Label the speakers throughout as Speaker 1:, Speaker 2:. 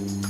Speaker 1: Thank you.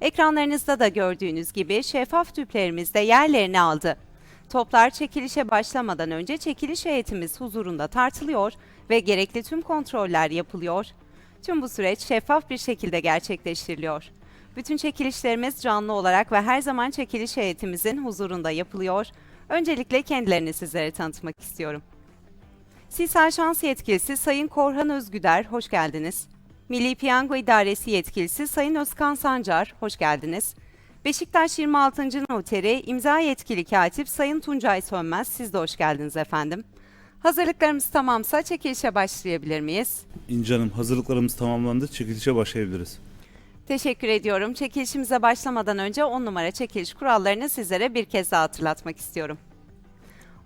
Speaker 1: ekranlarınızda da gördüğünüz gibi şeffaf tüplerimizde yerlerini aldı. Toplar çekilişe başlamadan önce çekiliş heyetimiz huzurunda tartılıyor ve gerekli tüm kontroller yapılıyor. Tüm bu süreç şeffaf bir şekilde gerçekleştiriliyor. Bütün çekilişlerimiz canlı olarak ve her zaman çekiliş heyetimizin huzurunda yapılıyor. Öncelikle kendilerini sizlere tanıtmak istiyorum. Sisal Şans Yetkilisi Sayın Korhan Özgüder, hoş geldiniz. Milli Piyango İdaresi Yetkilisi Sayın Özkan Sancar, hoş geldiniz. Beşiktaş 26. Noteri İmza Yetkili Katip Sayın Tuncay Sönmez, siz de hoş geldiniz efendim. Hazırlıklarımız tamamsa çekilişe başlayabilir miyiz?
Speaker 2: İnci Hanım hazırlıklarımız tamamlandı. Çekilişe başlayabiliriz.
Speaker 1: Teşekkür ediyorum. Çekilişimize başlamadan önce 10 numara çekiliş kurallarını sizlere bir kez daha hatırlatmak istiyorum.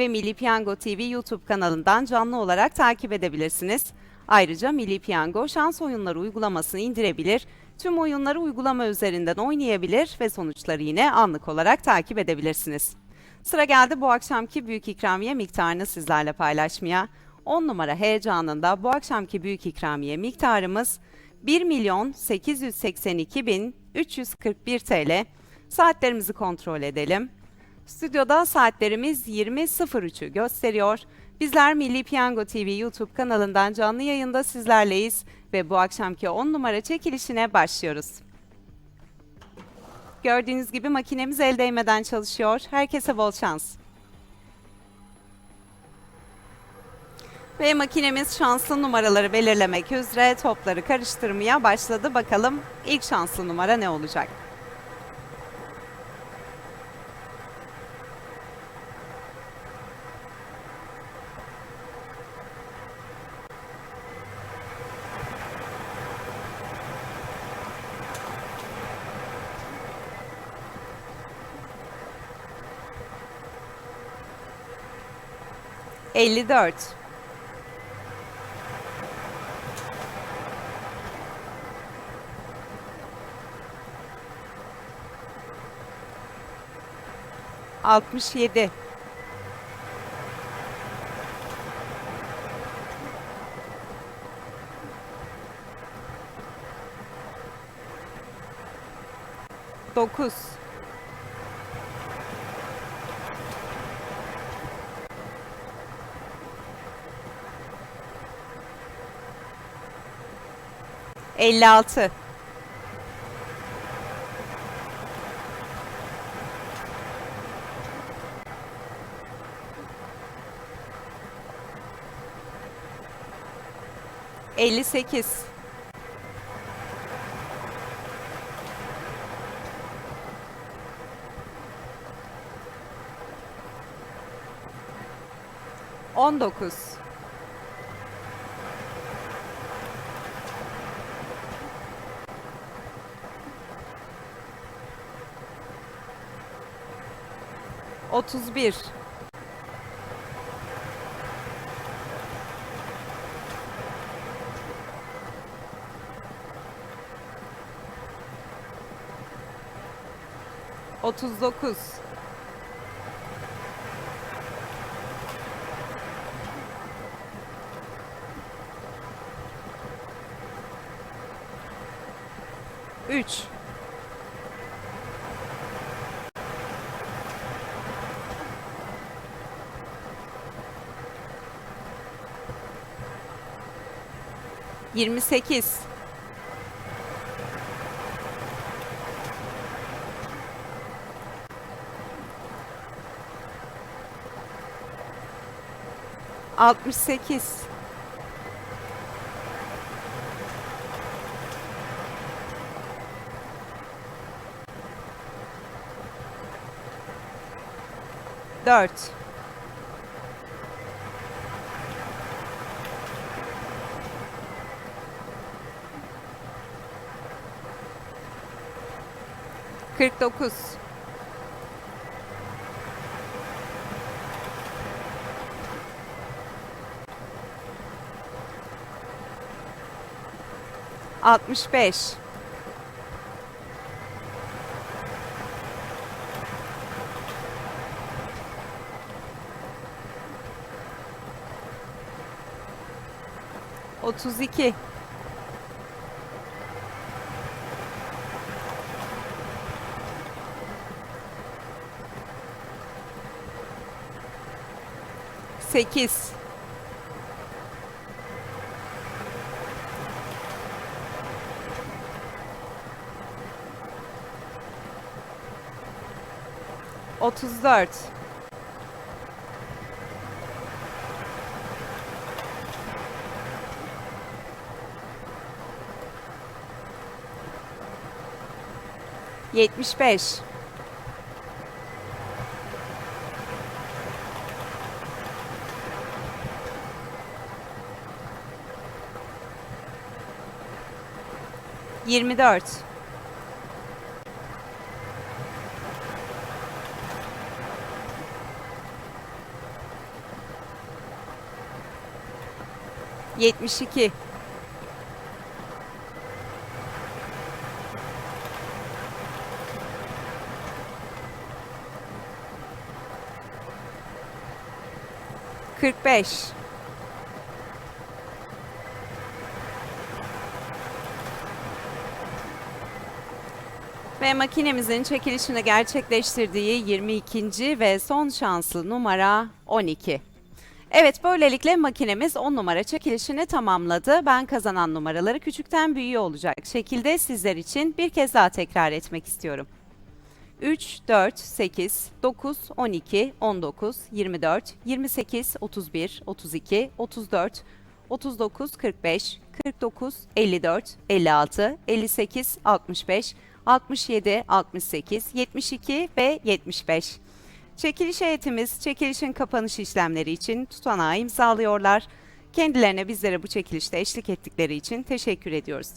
Speaker 1: ve Milli Piyango TV YouTube kanalından canlı olarak takip edebilirsiniz. Ayrıca Milli Piyango şans oyunları uygulamasını indirebilir, tüm oyunları uygulama üzerinden oynayabilir ve sonuçları yine anlık olarak takip edebilirsiniz. Sıra geldi bu akşamki büyük ikramiye miktarını sizlerle paylaşmaya. 10 numara heyecanında bu akşamki büyük ikramiye miktarımız 1 milyon 882 bin 341 TL. Saatlerimizi kontrol edelim. Stüdyoda saatlerimiz 20.03'ü gösteriyor. Bizler Milli Piyango TV YouTube kanalından canlı yayında sizlerleyiz ve bu akşamki 10 numara çekilişine başlıyoruz. Gördüğünüz gibi makinemiz el değmeden çalışıyor. Herkese bol şans. Ve makinemiz şanslı numaraları belirlemek üzere topları karıştırmaya başladı. Bakalım ilk şanslı numara ne olacak? Elli dört. Altmış yedi. Dokuz. Elli altı. Elli sekiz. On dokuz. 31. Otuz dokuz. Üç. 28 68 4 49 65 32 8 34 75 24 72 45 Ve makinemizin çekilişini gerçekleştirdiği 22. ve son şanslı numara 12. Evet böylelikle makinemiz 10 numara çekilişini tamamladı. Ben kazanan numaraları küçükten büyüğe olacak şekilde sizler için bir kez daha tekrar etmek istiyorum. 3, 4, 8, 9, 12, 19, 24, 28, 31, 32, 34, 39, 45, 49, 54, 56, 58, 65, 67, 68, 72 ve 75. Çekiliş heyetimiz çekilişin kapanış işlemleri için tutanağı imzalıyorlar. Kendilerine bizlere bu çekilişte eşlik ettikleri için teşekkür ediyoruz.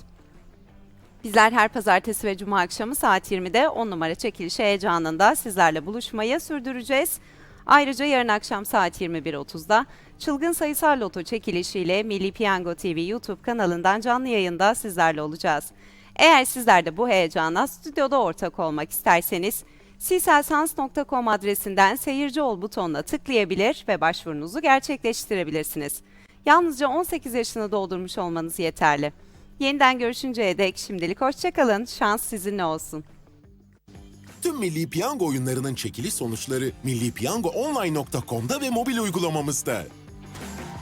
Speaker 1: Bizler her pazartesi ve cuma akşamı saat 20'de 10 numara çekiliş heyecanında sizlerle buluşmayı sürdüreceğiz. Ayrıca yarın akşam saat 21.30'da Çılgın Sayısal Loto çekilişiyle Milli Piyango TV YouTube kanalından canlı yayında sizlerle olacağız. Eğer sizler de bu heyecana stüdyoda ortak olmak isterseniz siselsans.com adresinden seyirci ol butonuna tıklayabilir ve başvurunuzu gerçekleştirebilirsiniz. Yalnızca 18 yaşını doldurmuş olmanız yeterli. Yeniden görüşünceye dek şimdilik hoşçakalın. Şans sizinle olsun.
Speaker 3: Tüm Milli Piyango oyunlarının çekiliş sonuçları millipiyangoonline.com'da ve mobil uygulamamızda.